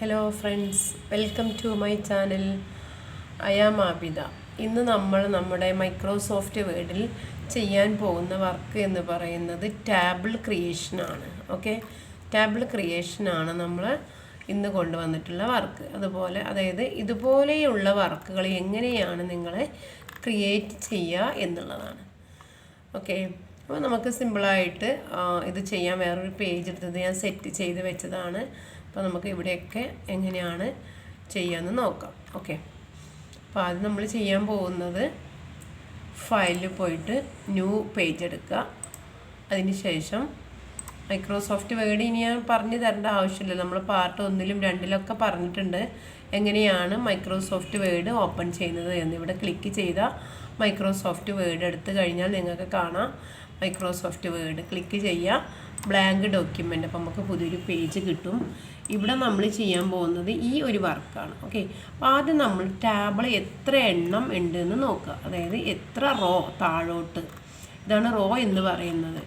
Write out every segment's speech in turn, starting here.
Hello friends welcome to my channel I am Abida ഇന്ന് നമ്മൾ നമ്മുടെ മൈക്രോസോഫ്റ്റ് വേർഡിൽ ചെയ്യാൻ പോകുന്ന വർക്ക് എന്ന് പറയുന്നത് ടാബിൾ ക്രിയേഷനാണ് ഓക്കെ ടാബിൾ ക്രിയേഷനാണ് നമ്മൾ ഇന്ന് കൊണ്ടുവന്നിട്ടുള്ള വർക്ക് അതുപോലെ അതായത് ഇതുപോലെയുള്ള വർക്കുകൾ എങ്ങനെയാണ് നിങ്ങളെ ക്രിയേറ്റ് ചെയ്യുക എന്നുള്ളതാണ്. ഓക്കെ അപ്പോൾ നമുക്ക് സിമ്പിളായിട്ട് ഇത് ചെയ്യാൻ വേറൊരു പേജ് എടുത്തത് ഞാൻ സെറ്റ് ചെയ്ത് വെച്ചതാണ്. അപ്പോൾ നമുക്ക് ഇവിടെയൊക്കെ എങ്ങനെയാണ് ചെയ്യാമെന്ന് നോക്കാം. ഓക്കെ അപ്പോൾ ആദ്യം നമ്മൾ ചെയ്യാൻ പോകുന്നത് ഫയലിൽ പോയിട്ട് ന്യൂ പേജ് എടുക്കുക. അതിന് ശേഷം മൈക്രോസോഫ്റ്റ് വേർഡ് ഇനി ഞാൻ പറഞ്ഞു തരേണ്ട ആവശ്യമില്ല. നമ്മൾ പാർട്ട് ഒന്നിലും രണ്ടിലൊക്കെ പറഞ്ഞിട്ടുണ്ട്. എങ്ങനെയാണ് മൈക്രോസോഫ്റ്റ് വേർഡ് ഓപ്പൺ ചെയ്യുന്നത് എന്ന്. ഇവിടെ ക്ലിക്ക് ചെയ്താൽ മൈക്രോസോഫ്റ്റ് വേർഡ് എടുത്തു കഴിഞ്ഞാൽ നിങ്ങൾക്ക് കാണാം. മൈക്രോസോഫ്റ്റ് വേർഡ് ക്ലിക്ക് ചെയ്യുക ബ്ലാങ്ക് ഡോക്യുമെന്റ് അപ്പോൾ നമുക്ക് പുതിയൊരു പേജ് കിട്ടും. ഇവിടെ നമ്മൾ ചെയ്യാൻ പോകുന്നത് ഈ ഒരു വർക്കാണ് ഓക്കെ അപ്പോൾ ആദ്യം നമ്മൾ ടാബിൾ എത്ര എണ്ണം ഉണ്ടെന്ന് നോക്കുക. അതായത് എത്ര റോ താഴോട്ട്. ഇതാണ് റോ എന്ന് പറയുന്നത്.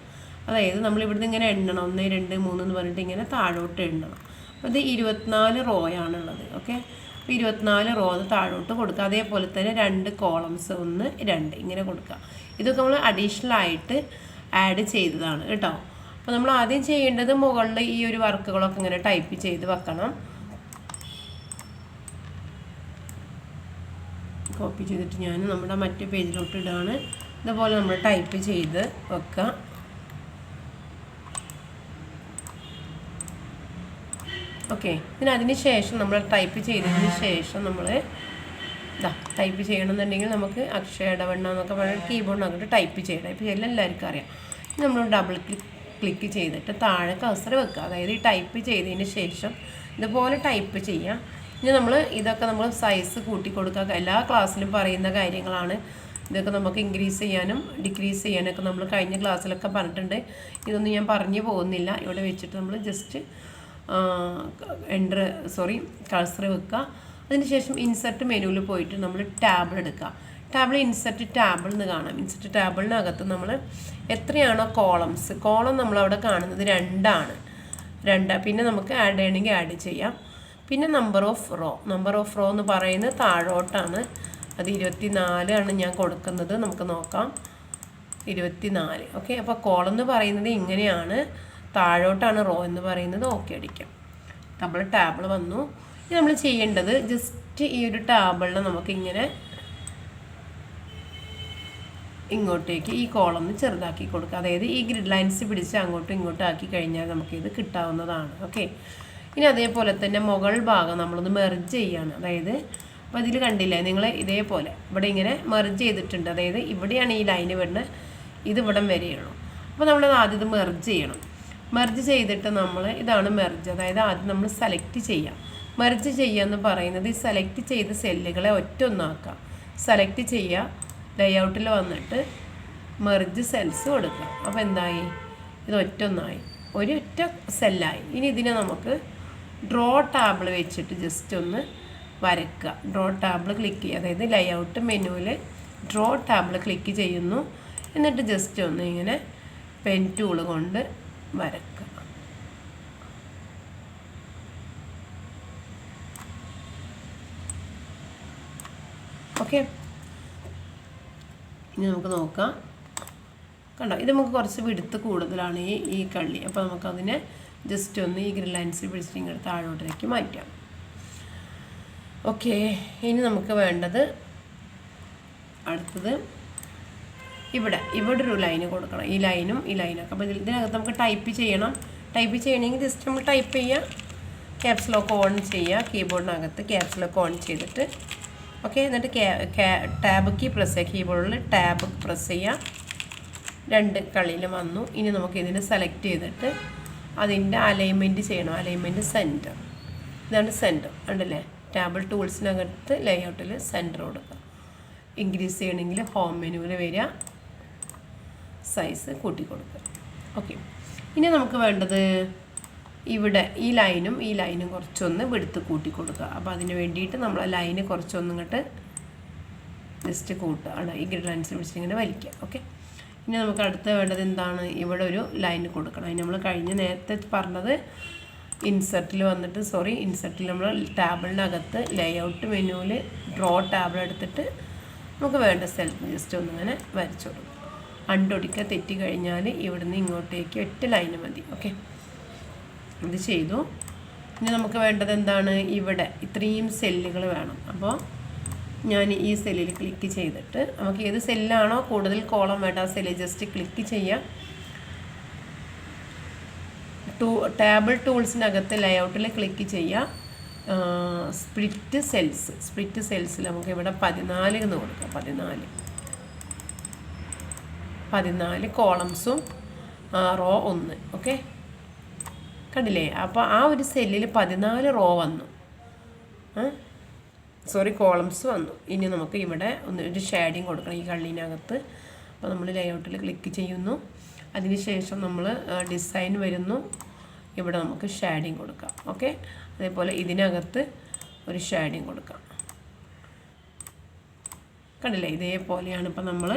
അതായത് നമ്മൾ ഇവിടുന്ന് ഇങ്ങനെ എണ്ണണം. ഒന്ന് രണ്ട് മൂന്ന് എന്ന് പറഞ്ഞിട്ട് ഇങ്ങനെ താഴോട്ട് എണ്ണണം. അപ്പോൾ ഇത് ഇരുപത്തിനാല് റോയാണുള്ളത് ഓക്കെ അപ്പോൾ ഇരുപത്തിനാല് റോ താഴോട്ട് കൊടുക്കുക. അതേപോലെ തന്നെ രണ്ട് കോളംസ് ഒന്ന് രണ്ട് ഇങ്ങനെ കൊടുക്കുക. ഇതൊക്കെ നമ്മൾ അഡീഷണൽ ആയിട്ട് ആഡ് ചെയ്തതാണ് കേട്ടോ. അപ്പോൾ നമ്മൾ ആദ്യം ചെയ്യേണ്ടത് മുകളിൽ ഈ ഒരു വർക്കുകളൊക്കെ ഇങ്ങനെ ടൈപ്പ് ചെയ്ത് വെക്കണം. കോപ്പി ചെയ്തിട്ട് ഞാൻ നമ്മുടെ മറ്റു പേജിലോട്ട് ഇടാണ്. ഇതുപോലെ നമ്മൾ ടൈപ്പ് ചെയ്ത് വെക്കുക. ഓക്കെ പിന്നെ അതിന് ശേഷം നമ്മൾ ടൈപ്പ് ചെയ്തതിന് ശേഷം നമ്മൾ ഇതാ ടൈപ്പ് ചെയ്യണമെന്നുണ്ടെങ്കിൽ നമുക്ക് അക്ഷയടവണ്ണ എന്നൊക്കെ പറഞ്ഞിട്ട് അങ്ങോട്ട് ടൈപ്പ് ചെയ്യണം. ടൈപ്പ് ചെയ്യൽ എല്ലാവർക്കും അറിയാം. നമ്മൾ ഡബിൾ ക്ലിക്ക് ക്ലിക്ക് ചെയ്തിട്ട് താഴെ കസർ വെക്കുക. അതായത് ഈ ടൈപ്പ് ചെയ്തതിന് ശേഷം ഇതുപോലെ ടൈപ്പ് ചെയ്യാം. ഇനി നമ്മൾ ഇതൊക്കെ നമ്മൾ സൈസ് കൂട്ടി കൊടുക്കുക. എല്ലാ ക്ലാസ്സിലും പറയുന്ന കാര്യങ്ങളാണ്. ഇതൊക്കെ നമുക്ക് ഇൻക്രീസ് ചെയ്യാനും ഡിക്രീസ് ചെയ്യാനൊക്കെ നമ്മൾ കഴിഞ്ഞ ക്ലാസ്സിലൊക്കെ പറഞ്ഞിട്ടുണ്ട്. ഇതൊന്നും ഞാൻ പറഞ്ഞു പോകുന്നില്ല. ഇവിടെ വെച്ചിട്ട് നമ്മൾ ജസ്റ്റ് എന്റർ സോറി കൾസർ വെക്കുക. അതിനുശേഷം ഇൻസെർട്ട് മെനുവിൽ പോയിട്ട് നമ്മൾ ടാബിൾ എടുക്കുക. ടാബിൾ ഇൻസെർട്ട് ടാബിൾ എന്ന് കാണാം. ഇൻസെർട്ട് ടാബിളിനകത്ത് നമ്മൾ എത്രയാണോ കോളംസ് കോളം നമ്മളവിടെ കാണുന്നത് രണ്ടാണ്. രണ്ട് പിന്നെ നമുക്ക് ആഡ് ചെയ്യണമെങ്കിൽ ആഡ് ചെയ്യാം. പിന്നെ number of row number of row എന്ന് പറയുന്നത് താഴോട്ടാണ്. അത് ഇരുപത്തി നാലാണ് ഞാൻ കൊടുക്കുന്നത്. നമുക്ക് നോക്കാം. ഇരുപത്തി നാല് ഓക്കെ അപ്പോൾ കോളം എന്ന് പറയുന്നത് ഇങ്ങനെയാണ്. താഴോട്ടാണ് റോ എന്ന് പറയുന്നത് ഓക്കെ അടിക്കാം. നമ്മൾ ടാബിൾ വന്നു. ഇനി നമ്മൾ ചെയ്യേണ്ടത് ജസ്റ്റ് ഈ ഒരു ടാബിളിൽ നമുക്കിങ്ങനെ ഇങ്ങോട്ടേക്ക് ഈ കോളം ചെറുതാക്കി കൊടുക്കുക അതായത് ഈ ഗ്രിഡ് ലൈൻസ് പിടിച്ച് അങ്ങോട്ടും ഇങ്ങോട്ടും ആക്കി കഴിഞ്ഞാൽ നമുക്കിത് കിട്ടാവുന്നതാണ്. ഓക്കെ ഇനി അതേപോലെ തന്നെ മുകൾ ഭാഗം നമ്മളൊന്ന് മെർജ് ചെയ്യാണ്. അതായത് അപ്പോൾ ഇതിൽ കണ്ടില്ലേ? നിങ്ങൾ ഇതേപോലെ ഇവിടെ ഇങ്ങനെ മെർജ് ചെയ്തിട്ടുണ്ട്. അതായത് ഇവിടെയാണ് ഈ ലൈന് വരുന്നത്. ഇത് ഇവിടം വരെയുള്ളൂ. അപ്പോൾ നമ്മളത് ആദ്യം ഇത് മെർജ് ചെയ്യണം. മെർജ് ചെയ്തിട്ട് നമ്മൾ ഇതാണ് മെർജ് അതായത് ആദ്യം നമ്മൾ സെലക്ട് ചെയ്യാം. മെർജ് ചെയ്യുക എന്ന് പറയുന്നത് ഈ സെലക്ട് ചെയ്ത സെല്ലുകളെ ഒറ്റ ഒന്നാക്കുക സെലക്ട് ചെയ്യുക ലേഔട്ടിൽ വന്നിട്ട് മെർജ് സെൽസ് കൊടുക്കുക അപ്പോൾ എന്തായി? ഇത് ഒറ്റ ഒന്നായി ഒരു ഒറ്റ സെല്ലായി ഇനി ഇതിനെ നമുക്ക് ഡ്രോ ടാബിൾ വെച്ചിട്ട് ജസ്റ്റ് ഒന്ന് വരയ്ക്കുക. ഡ്രോ ടാബിൾ ക്ലിക്ക് ചെയ്യുക. അതായത് ലേഔട്ട് മെനുവിൽ ഡ്രോ ടാബിൾ ക്ലിക്ക് ചെയ്യുന്നു. എന്നിട്ട് ജസ്റ്റ് ഒന്ന് ഇങ്ങനെ പെൻ ടൂൾ കൊണ്ട് വരക്കുക ഓക്കെ. ഇനി നമുക്ക് നോക്കാം. കണ്ടോ ഇത് നമുക്ക് കുറച്ച് വിടുത്ത് കൂടുതലാണ് ഈ ഈ കള്ളി. അപ്പോൾ നമുക്കതിനെ ജസ്റ്റ് ഒന്ന് ഈ ഗ്രിൽ ലൈൻസിൽ പിടിച്ചിട്ട് ഇങ്ങനെ താഴോട്ടേക്ക് മാറ്റാം. ഓക്കെ ഇനി നമുക്ക് വേണ്ടത് അടുത്തത് ഇവിടെ ഇവിടെ ഒരു ലൈന് കൊടുക്കണം. ഈ ലൈനും ഈ ലൈനൊക്കെ അപ്പോൾ ഇതിനകത്ത് നമുക്ക് ടൈപ്പ് ചെയ്യണം. ടൈപ്പ് ചെയ്യണമെങ്കിൽ ജസ്റ്റ് നമ്മൾ ടൈപ്പ് ചെയ്യുക ക്യാപ്സ് ലോക്ക് ഓൺ ചെയ്യുക കീബോർഡിനകത്ത് ക്യാപ്സ് ലോക്ക് ഓൺ ചെയ്തിട്ട്. ഓക്കെ എന്നിട്ട് ടാബ് കീ പ്രസ് ചെയ്യുക കീബോർഡിൽ ടാബ് പ്രസ് ചെയ്യുക രണ്ട് കളിയിൽ വന്നു. ഇനി നമുക്ക് ഇതിനെ സെലക്ട് ചെയ്തിട്ട് അതിന്റെ അലൈൻമെന്റ് ചെയ്യണം. അലൈൻമെന്റ് സെന്റർ ഇതാണ് സെന്റർ ഉണ്ടല്ലേ ടാബിൾ ടൂൾസിനകത്ത് ലേഔട്ടിൽ സെന്റർ കൊടുക്കുക. ഇൻക്രീസ് ചെയ്യണമെങ്കിൽ ഹോം മെനുവിൽ വരിക. സൈസ് കൂട്ടി കൊടുക്കുക ഓക്കെ ഇനി നമുക്ക് വേണ്ടത് ഇവിടെ ഈ ലൈനും ഈ ലൈനും കുറച്ചൊന്ന് വെടുത്ത് കൂട്ടി കൊടുക്കുക അപ്പോൾ അതിന് വേണ്ടിയിട്ട് നമ്മൾ ആ ലൈന് കുറച്ചൊന്നും ഇങ്ങോട്ട് ജസ്റ്റ് കൂട്ടുക. ആണ് ഈ ഗ്രിഡ് ലൈൻസ് പിടിച്ചിട്ട് ഇങ്ങനെ വലിക്കുക. ഓക്കെ ഇനി നമുക്ക് അടുത്ത വേണ്ടത് എന്താണ്? ഇവിടെ ഒരു ലൈൻ കൊടുക്കണം. അതിന് നമ്മൾ കഴിഞ്ഞ നേരത്തെ പറഞ്ഞത് ഇൻസെർട്ടിൽ വന്നിട്ട് സോറി ഇൻസെർട്ടിൽ നമ്മൾ ടാബിളിനകത്ത് ലേഔട്ട് മെനുവിൽ ഡ്രോ ടാബിൾ എടുത്തിട്ട് നമുക്ക് വേണ്ട സ്ഥലത്ത് ജസ്റ്റ് ഒന്നിങ്ങനെ വരച്ചു കൊടുക്കും. അണ്ടൊടിക്കുക തെറ്റി കഴിഞ്ഞാൽ ഇവിടുന്ന് ഇങ്ങോട്ടേക്ക് ഒറ്റ ലൈന് മതി ഓക്കെ ഇത് ചെയ്തു. ഇനി നമുക്ക് വേണ്ടത് എന്താണ്? ഇവിടെ ഇത്രയും സെല്ലുകൾ വേണം. അപ്പോൾ ഞാൻ ഈ സെല്ലിൽ ക്ലിക്ക് ചെയ്തിട്ട് നമുക്ക് ഏത് സെല്ലാണോ കൂടുതൽ കോളം വേണ്ട ആ സെല്ലിൽ ജസ്റ്റ് ക്ലിക്ക് ചെയ്യാം. ടൂ ടേബിൾ ടൂൾസിനകത്ത് ലേഔട്ടിൽ ക്ലിക്ക് ചെയ്യാം. സ്പ്ലിറ്റ് സെൽസ് സ്പ്ലിറ്റ് സെൽസിൽ നമുക്ക് ഇവിടെ പതിനാല് എന്ന് കൊടുക്കാം പതിനാല്. പതിനാല് കോളംസും റോ ഒന്ന് ഓക്കെ കണ്ടില്ലേ? അപ്പോൾ ആ ഒരു സെല്ലിൽ പതിനാല് റോ വന്നു. സോറി കോളംസ് വന്നു. ഇനി നമുക്ക് ഇവിടെ ഒന്ന് ഒരു ഷേഡിങ് കൊടുക്കണം ഈ കള്ളിനകത്ത്. അപ്പോൾ നമ്മൾ ലേഔട്ടിൽ ക്ലിക്ക് ചെയ്യുന്നു. അതിനുശേഷം നമ്മൾ ഡിസൈൻ വരുന്നു. ഇവിടെ നമുക്ക് ഷാഡിങ് കൊടുക്കാം ഓക്കെ അതേപോലെ ഇതിനകത്ത് ഒരു ഷാഡിങ് കൊടുക്കാം. കണ്ടില്ലേ? ഇതേപോലെയാണ് ഇപ്പം നമ്മൾ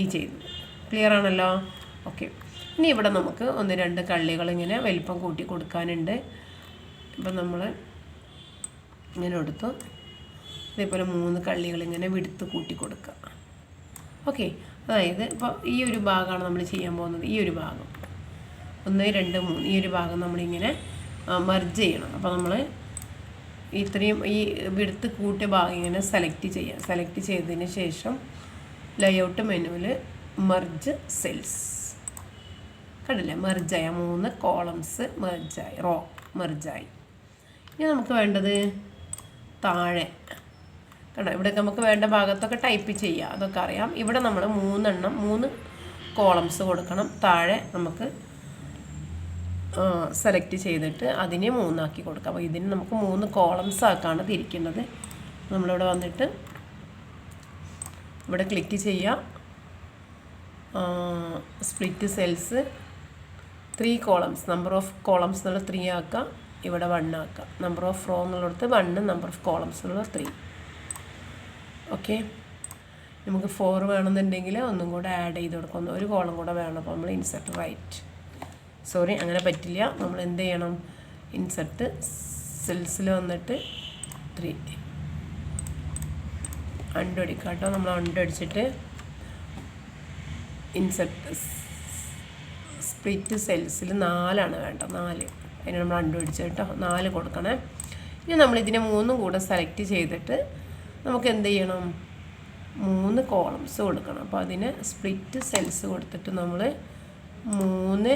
ഈ ചെയ്തത് ക്ലിയർ ആണല്ലോ? ഓക്കെ ഇനി ഇവിടെ നമുക്ക് ഒന്ന് രണ്ട് കള്ളികൾ ഇങ്ങനെ വലിപ്പം കൂട്ടി കൊടുക്കാനുണ്ട്. ഇപ്പം നമ്മൾ ഇങ്ങനെ എടുത്തു. അതേപോലെ മൂന്ന് കള്ളികൾ ഇങ്ങനെ വിടുത്ത് കൂട്ടി കൊടുക്കുക. ഓക്കെ അതായത് ഇപ്പോൾ ഈ ഒരു ഭാഗമാണ് നമ്മൾ ചെയ്യാൻ പോകുന്നത്. ഈ ഒരു ഭാഗം. ഒന്ന് രണ്ട് മൂന്ന്. ഈ ഒരു ഭാഗം നമ്മളിങ്ങനെ മർജ് ചെയ്യണം. അപ്പോൾ നമ്മൾ ഇത്രയും ഈ വിടുത്ത് കൂട്ടിയ ഭാഗം ഇങ്ങനെ സെലക്ട് ചെയ്യുക സെലക്ട് ചെയ്തതിന് ശേഷം ലേഔട്ട് മെനുവിൽ മർജ് സെൽസ് കണ്ടില്ലേ? മെർജായ മൂന്ന് കോളംസ് മെർജായി റോ മെർജായി ഇനി നമുക്ക് വേണ്ടത് താഴെ. കണ്ടോ? ഇവിടെ നമുക്ക് വേണ്ട ഭാഗത്തൊക്കെ ടൈപ്പ് ചെയ്യുക അതൊക്കെ അറിയാം. ഇവിടെ നമ്മൾ മൂന്നെണ്ണം മൂന്ന് കോളംസ് കൊടുക്കണം. താഴെ നമുക്ക് സെലക്ട് ചെയ്തിട്ട് അതിനെ മൂന്നാക്കി കൊടുക്കാം. അപ്പോൾ ഇതിന് നമുക്ക് മൂന്ന് കോളംസ് ആക്കാണ് തിരിക്കേണ്ടത് നമ്മളിവിടെ വന്നിട്ട് ഇവിടെ ക്ലിക്ക് ചെയ്യുക split cells three columns number of columns എന്നുള്ള ത്രീ ആക്കാം. ഇവിടെ വൺ ആക്കാം. നമ്പർ ഓഫ് റോ എന്നുള്ളിടത്ത് വണ്ണ് നമ്പർ ഓഫ് കോളംസ് എന്നുള്ള ത്രീ ഓക്കെ നമുക്ക് ഫോർ വേണമെന്നുണ്ടെങ്കിൽ ഒന്നും കൂടെ ആഡ് ചെയ്ത് കൊടുക്കാം. ഒരു കോളം കൂടെ വേണം. അപ്പോൾ നമ്മൾ ഇൻസെർട്ട് റൈറ്റ് സോറി അങ്ങനെ പറ്റില്ല. നമ്മൾ എന്ത് ചെയ്യണം? ഇൻസെർട്ട് സെൽസിൽ വന്നിട്ട് ത്രീ അണ്ടടിക്കാം കേട്ടോ നമ്മൾ അണ്ടടിച്ചിട്ട് ഇൻസെർട്ട് സ്പ്ലിറ്റ് സെൽസിൽ നാലാണ് വേണ്ട നാല്. അതിന് നമ്മൾ അണ്ടുപിടിച്ച് കേട്ടോ നാല് കൊടുക്കണേ. ഇനി നമ്മൾ ഇതിനെ മൂന്നും കൂടെ സെലക്ട് ചെയ്തിട്ട് നമുക്ക് എന്ത് ചെയ്യണം? മൂന്ന് കോളംസ് കൊടുക്കണം. അപ്പോൾ അതിന് സ്പ്ലിറ്റ് സെൽസ് കൊടുത്തിട്ട് നമ്മൾ മൂന്ന്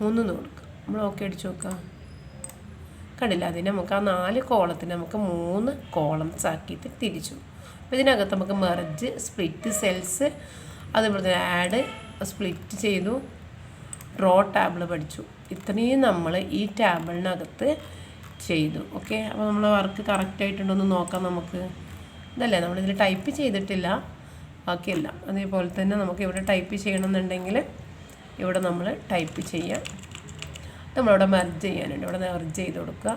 മൂന്ന് കൊടുക്കുക നമ്മൾ ഓക്കെ അടിച്ച് നോക്കാം. കണ്ടില്ല? അതിന് നമുക്ക് ആ നാല് കോളത്തിന് നമുക്ക് മൂന്ന് കോളംസ് ആക്കിയിട്ട് തിരിച്ചു. അപ്പോൾ ഇതിനകത്ത് നമുക്ക് മെർജ് സ്പ്ലിറ്റ് സെൽസ് അതുപോലെ തന്നെ ആഡ് സ്പ്ലിറ്റ് ചെയ്തു. ഡ്രോ ടാബിൾ പഠിച്ചു. ഇത്രയും നമ്മൾ ഈ ടാബിളിനകത്ത് ചെയ്തു. ഓക്കെ അപ്പോൾ നമ്മൾ വർക്ക് കറക്റ്റായിട്ടുണ്ടോ എന്ന് നോക്കാം നമുക്ക്. ഇതല്ലേ? നമ്മളിതിൽ ടൈപ്പ് ചെയ്തിട്ടില്ല. ബാക്കിയല്ല. അതേപോലെ തന്നെ നമുക്ക് ഇവിടെ ടൈപ്പ് ചെയ്യണമെന്നുണ്ടെങ്കിൽ ഇവിടെ നമ്മൾ ടൈപ്പ് ചെയ്യാം. നമ്മളിവിടെ മെർജ് ചെയ്യാനുണ്ട്. ഇവിടെ മെർജ് ചെയ്ത് കൊടുക്കുക.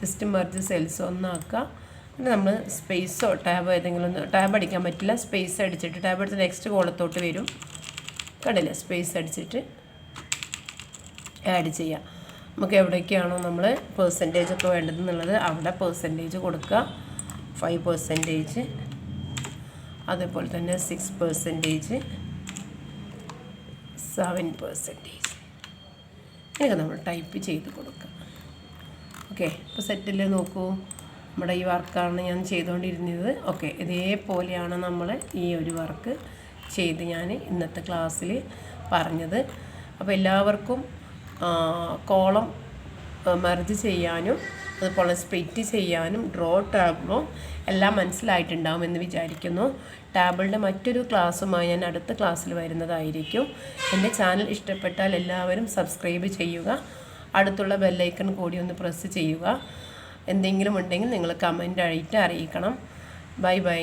ജസ്റ്റ് മെർജ് സെൽസ് ഒന്നാക്കുക. പിന്നെ നമ്മൾ സ്പേസോ ടാബോ ഏതെങ്കിലും ഒന്ന് ടാബ് അടിക്കാൻ പറ്റില്ല. സ്പേസ് അടിച്ചിട്ട് ടാബ് എടുത്ത് നെക്സ്റ്റ് കോളത്തോട്ട് വരും. കണ്ടില്ലേ? സ്പേസ് അടിച്ചിട്ട് ആഡ് ചെയ്യാം. നമുക്ക് എവിടേക്കാണോ നമ്മൾ പേഴ്സന്റേജ് ഒക്കെ വേണ്ടതെന്നുള്ളത് അവിടെ പേഴ്സന്റേജ് കൊടുക്കുക. ഫൈവ് പെർസെന്റേജ് അതേപോലെ തന്നെ സിക്സ് പെർസെന്റേജ് സെവൻ പെർസെന്റേജ് ഇതൊക്കെ നമ്മൾ ടൈപ്പ് ചെയ്ത് കൊടുക്കുക. ഓക്കെ അപ്പോൾ സെറ്റിൽ നോക്കൂ. നമ്മുടെ ഈ വർക്കാണ് ഞാൻ ചെയ്തുകൊണ്ടിരുന്നത്. ഓക്കെ ഇതേപോലെയാണ് നമ്മൾ ഈ ഒരു വർക്ക് ചെയ്ത് ഞാൻ ഇന്നത്തെ ക്ലാസ്സിൽ പറഞ്ഞത്. അപ്പോൾ എല്ലാവർക്കും കോളം മെർജ് ചെയ്യാനും അതുപോലെ സ്പ്ലിറ്റ് ചെയ്യാനും ഡ്രോ ടാബിളും എല്ലാം മനസ്സിലായിട്ടുണ്ടാവും എന്ന് വിചാരിക്കുന്നു. ടാബിളിന്റെ മറ്റൊരു ക്ലാസ്സുമായി ഞാൻ അടുത്ത ക്ലാസ്സിൽ വരുന്നതായിരിക്കും. എന്റെ ചാനൽ ഇഷ്ടപ്പെട്ടാൽ എല്ലാവരും സബ്സ്ക്രൈബ് ചെയ്യുക. അടുത്തുള്ള ബെല്ലൈക്കൺ കൂടി ഒന്ന് പ്രസ് ചെയ്യുക. എന്തെങ്കിലും ഉണ്ടെങ്കിൽ നിങ്ങൾ കമന്റ് ആയിട്ട് അറിയിക്കണം. Bye bye